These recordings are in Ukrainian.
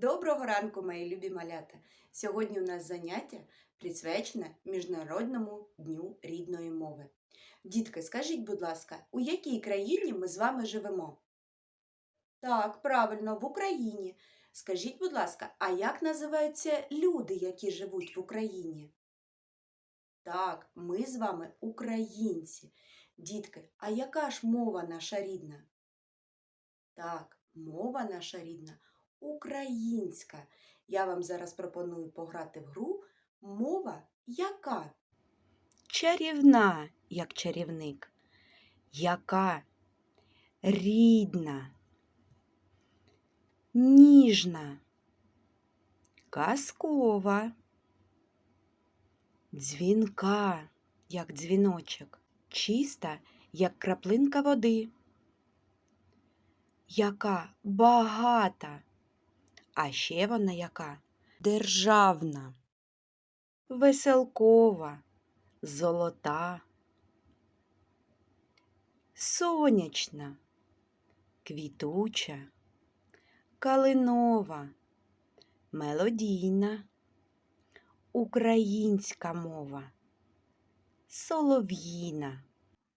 Доброго ранку, мої любі малята! Сьогодні у нас заняття присвячене Міжнародному дню рідної мови. Дітки, скажіть, будь ласка, у якій країні ми з вами живемо? Так, правильно, в Україні. Скажіть, будь ласка, а як називаються люди, які живуть в Україні? Так, ми з вами українці. Дітки, а яка ж мова наша рідна? Так, мова наша рідна українська. Я вам зараз пропоную пограти в гру мова яка? Чарівна, як чарівник, яка? Рідна, ніжна, казкова, дзвінка, як дзвіночок, чиста, як краплинка води, яка? Багата, а ще вона яка? Державна, веселкова. Золота, сонячна, квітуча, калинова, мелодійна, українська мова, солов'їна.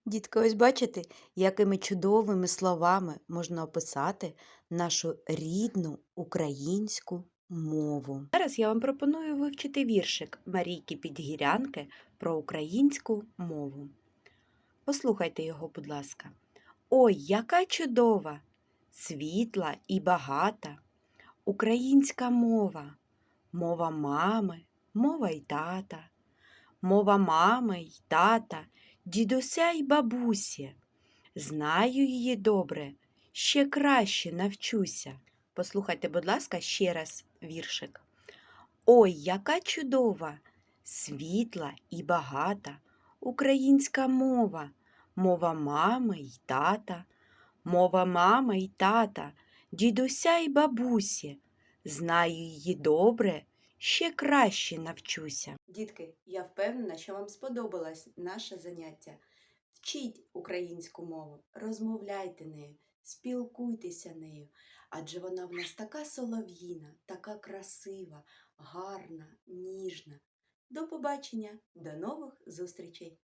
Дітки, ось бачите, якими чудовими словами можна описати нашу рідну українську мову. Зараз я вам пропоную вивчити віршик Марійки Підгірянки про українську мову. Послухайте його, будь ласка. Ой, яка чудова, світла і багата українська мова, мова мами, мова й тата, мова мами й тата, дідуся й бабусі. Знаю її добре, ще краще навчуся. Послухайте, будь ласка, ще раз віршик. Ой, яка чудова, світла і багата українська мова, мова мами й тата, мова мами й тата, дідуся й бабусі. Знаю її добре, ще краще навчуся. Дітки, я впевнена, що вам сподобалось наше заняття. Вчіть українську мову, розмовляйте нею, спілкуйтеся нею, адже вона в нас така солов'їна, така красива, гарна, ніжна. До побачення, до нових зустрічей!